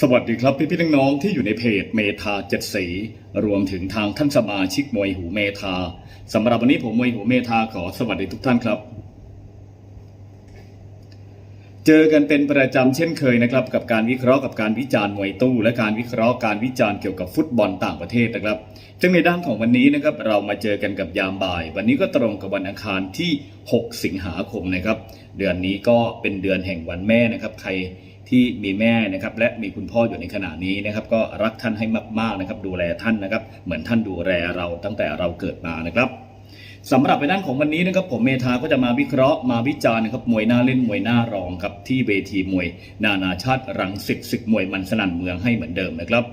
สวัสดีครับพี่พี่น้องๆที่อยู่ในเพจเมธาเจ็ดสี รวมถึงทางท่านสมาชิกมวยหูเมธาสำหรับวันนี้ผมมวยหูเมธาขอสวัสดีทุกท่านครับ เจอกันเป็นประจำเช่นเคยนะครับ กับการวิเคราะห์กับการวิจารณ์มวยตู้ และการวิเคราะห์การวิจารณ์เกี่ยวกับฟุตบอลต่างประเทศนะครับซึ่งในด้านของวันนี้นะครับเรามาเจอกันกับยามบ่าย วันนี้ก็ตรงกับวันอังคารที่ 6 สิงหาคมนะครับ เดือนนี้ก็เป็นเดือนแห่งวันแม่นะครับใคร ที่มีแม่นะครับและมีคุณพ่ออยู่ในขณะนี้นะครับ ก็รักท่านให้มากๆนะครับ ดูแลท่านนะครับ เหมือนท่านดูแลเราตั้งแต่เราเกิดมานะครับ สำหรับในด้านของวันนี้นะครับผมเมธาก็จะมาวิเคราะห์มาวิจารณ์นะครับมวยหน้าเล่นมวยหน้ารองครับที่เวทีมวย นานาชาติรังสิตศึกมวยมันสนั่นเมืองให้เหมือนเดิมนะครับ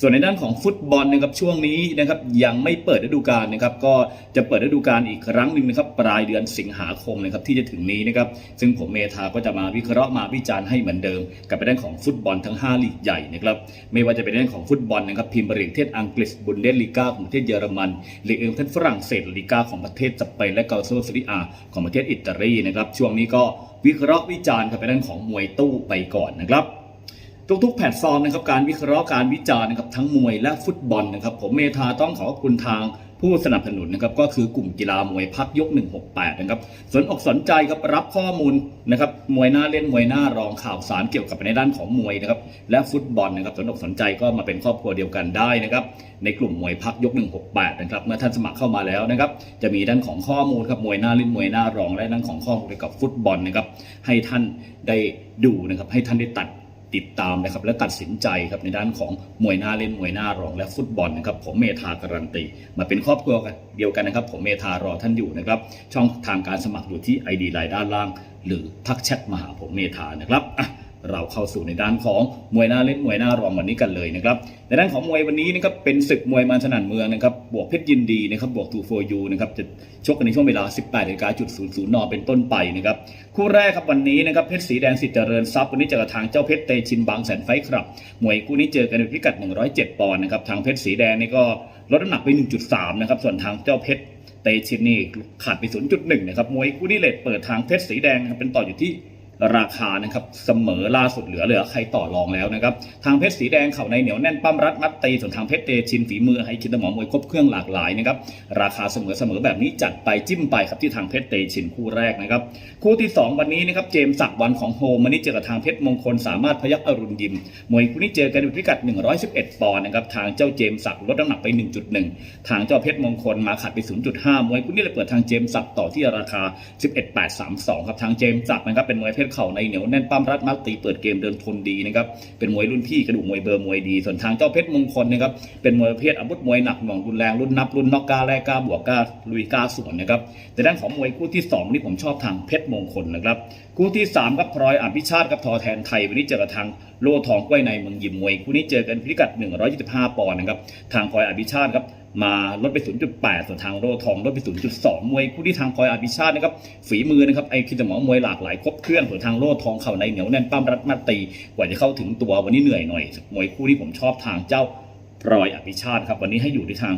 ส่วนในด้านของฟุตบอลนะครับช่วงนี้นะครับยังไม่เปิดฤดูกาลนะครับก็จะเปิดฤดูกาลอีกครั้งหนึ่งนะครับปลายเดือนสิงหาคมนะครับที่จะถึงนี้นะครับซึ่งผมเมธาก็จะมาวิเคราะห์มาวิจารณ์ให้เหมือนเดิม กับในด้านของฟุตบอลทั้ง 5 ลีกใหญ่นะครับไม่ว่าจะเป็นในด้านของฟุตบอลนะครับพิมพ์ลีกประเทศอังกฤษบุนเดสลีกาของประเทศเยอรมันลีกเองประเทศฝรั่งเศสลีกาของประเทศสเปนและเกาโซซิรีอาของประเทศอิตาลีนะครับช่วงนี้ก็วิเคราะห์วิจารณ์กับในด้านของมวยตู้ไปก่อนนะครับ ทุกๆแพลตฟอร์มนะครับการวิเคราะห์การวิจารณ์นะครับทั้งมวยและฟุตบอลนะครับผมเมธาต้องขอขอบคุณทาง ผู้สนับสนุนนะครับก็คือกลุ่มกีฬามวยพักยก 168 นะครับสนอกสนใจครับรับข้อมูลนะครับมวยหน้าเล่นมวยหน้ารองข่าวสารเกี่ยวกับในด้านของมวยนะครับและฟุตบอลนะครับสนอกสนใจก็มาเป็นครอบครัวเดียวกันได้นะครับในกลุ่มมวยพักยก 168 นะครับเมื่อท่านสมัครเข้ามาแล้วนะครับจะมีด้านของข้อมูลครับมวยหน้าเล่นมวยหน้ารองและด้านของข้อมูลเกี่ยวกับฟุตบอลนะครับให้ท่านได้ดูนะครับให้ท่านได้ตัด ติดตามนะครับและตัดสินใจครับในด้านของมวยหน้าเล่นมวยหน้ารองและฟุตบอลนะครับผมเมธาการันตีมาเป็นครอบครัวกันเดียวกันนะครับ ผมเมธารอท่านอยู่นะครับช่องทางการสมัครอยู่ที่ ID ไลน์ด้านล่าง หรือทักแชทมาหาผมเมธานะครับอะ เราเข้าสู่ในด้านของมวยหน้าเล่นมวยหน้ารองวันนี้กันเลยนะครับในด้านของมวยวันนี้นะครับเป็นศึกมวยมันสนั่นเมืองนะครับบวกเพชรยินดีนะครับบวกทูโฟยูนะครับจะชกกันในช่วงเวลา 18นาฬิกาจุด00นเป็นต้นไปนะครับคู่แรกครับวันนี้นะครับเพชรสีแดงสิทธิ์เจริญทรัพย์วันนี้เจอกับทางเจ้าเพชรเตชินบางแสนไฟครับมวยคู่นี้เจอกันในพิกัด 107 ปอนด์นะครับทางเพชรสีแดงนี่ก็ลดน้ำหนักไป 1.3 นะครับ ส่วนทางเจ้าเพชรเตชินนี่ขาดไป 0.1 นะครับ มวยคู่นี้เลทเปิดทางเพชรสีแดงเป็นต่ออยู่ที่ ราคานะครับเสมอล่าสุดเหลือเหลือใครต่อรองแล้วนะครับทางเพชรสีแดงเข่าในเหนียวแน่นปั้มรัดมัดตีส่วนทางเพชรเตชินฝีมือให้คิดหมอมวยครบเครื่องหลากหลายนะครับราคาเสมอเสมอแบบนี้จัดไปจิ้มไปครับที่ทางเพชรเตชินคู่แรกนะครับคู่ที่ 2 วันนี้นะครับเจมส์ศักวันของโฮมวันนี้เจอกับทางเพชรมงคลสามารถพยักอรุณยิมมวยคู่นี้เจอกันในพิกัด 111 ปอนด์นะครับทางเจ้าเจมส์ศักลดน้ำหนักไป 1.1 ทางเจ้าเพชรมงคลมาขัดไป 0.5 มวยคู่นี้เลยเปิดทางเจมส์ศักต่อที่ราคา 11.832 ครับทางเจมส์ศักนะครับเป็นมวยเพชรเข่าในเหนียวแน่นปั้มรัดมัดตีเปิดเกมเดินทนดีนะครับเป็นมวยรุ่นพี่กระดูกมวยเบอร์มวยดี ส่วนทางเจ้าเพชรมงคลนะครับเป็นมวยประเภทอาวุธมวยหนักหน่วงรุนแรงรุ่นนับรุ่นนอกกาแลกกาบวกกาลุยกาสวนนะครับแต่ด้านของมวยคู่ที่สองนี่ผมชอบทางเพชรมงคลนะครับคู่ที่3ครับพลอยอภิชาติกับทอแทนไทยวันนี้เจอกับทางโลทองกล้วยในเมืองยิมมวยคู่นี้เจอกันพิกัด 125 ปอนด์นะครับทางพลอยอภิชาติครับ มาลดไป 0.8 ส่วนทางโลทองลดไป 0.2 มวยคู่ที่ทางพลอยอภิชาตินะครับฝีมือนะครับไอคิดหมอมวยหลากหลายครบเครื่องส่วนทางโลทองเข่าในเหนียวแน่นปั้มรัดมาตีกว่าจะเข้าถึงตัววันนี้เหนื่อยหน่อยมวยคู่ที่ผมชอบทางเจ้าพลอยอภิชาติครับวันนี้ให้อยู่ที่ทาง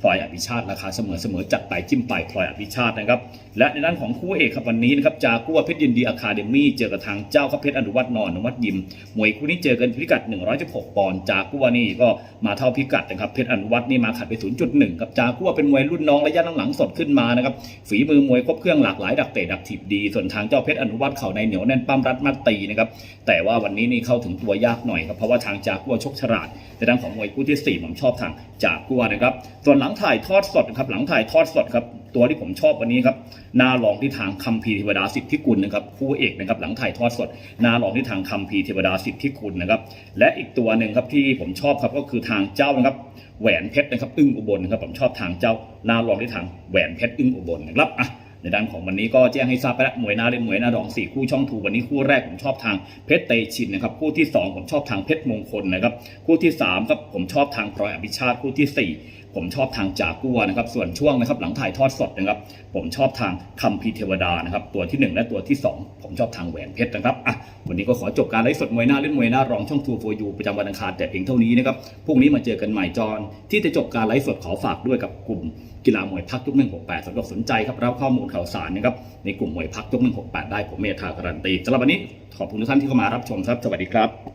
พลอยอภิชาติราคาเสมอเสมอจัดไปจิ้มไปพลอยอภิชาตินะครับ และในด้านของคู่เอกครับวันนี้นะครับจากัวเพชรยินดีอะคาเดมี่เจอกับทางเจ้าครับเพชรอนุวัฒน์นอนอนุวัฒน์ยิมมวยคู่นี้เจอกันพิกัด 116 ปอนด์จากัวนี่ก็มาเท่าพิกัดนะครับเพชรอนุวัฒน์นี่มาขัดไป 0.1ครับจากัวเป็นมวยรุ่นน้องระยะหลังๆสดขึ้นมานะครับฝีมือมวยครบเครื่องหลากหลายดักเตะดักถีบดี ส่วนทางเจ้าเพชรอนุวัฒน์เข่าในเหนียวแน่นปั้มรัดมัดตีนะครับแต่ว่าวันนี้นี่เข้าถึงตัวยากหน่อยครับเพราะว่าทางจากัวชกฉลาดในด้านของมวยคู่ที่สี่ผมชอบทางจากกัวนะครับ ส่วนหลังถ่ายทอดสดนะครับหลังถ่ายทอดสดครับตัวที่ผมชอบวันนี้ครับนาลองที่ทางคัมภีเทวดาสิทธิกุลนะครับคู่เอกนะครับหลังถ่ายทอดสดนาลองที่ทางคัมภีเทวดาสิทธิกุลนะครับและอีกตัวหนึ่งครับที่ผมชอบครับก็คือทางเจ้านะครับแหวนเพชรนะครับอึ้งอุบลนะครับผมชอบทางเจ้านาลองที่ทางแหวนเพชรอึ้งอุบลนะครับอะ ในด้านของวันนี้ก็แจ้งให้ทราบไปแล้วมวยหน้าเล่นมวยหน้าดองสี่คู่ช่องทูวันนี้คู่แรกผมชอบทางเพชรเตชินนะครับคู่ที่สองผมชอบทางเพชรมงคลนะครับคู่ที่สามครับผมชอบทางพลอยอภิชาติคู่ที่สี่ ผมชอบทางจากัวนะครับ ส่วนช่วงนะครับหลังถ่ายทอดสดนะครับ ผมชอบทางคัมภีเทวดานะครับ ตัวที่หนึ่งและตัวที่สองผมชอบทางแหวนเพชรนะครับอะวันนี้ก็ขอจบการไลฟ์สดมวยหน้าเล่นมวยหน้ารองช่องทูโฟยูประจำวันอังคารแต่เพียงเท่านี้นะครับพรุ่งนี้มาเจอกันใหม่จอนที่จะจบการไลฟ์สดขอฝากด้วยกับกลุ่มกีฬามวยพักยกหนึ่งหกแปดสำหรับสนใจครับรับข้อมูลข่าวสารนะครับในกลุ่มมวยพักยกหนึ่งหกแปดได้ผมเมธาการันตีสำหรับวันนี้ขอบคุณทุกท่านที่เข้ามารับชมครับ สวัสดีครับ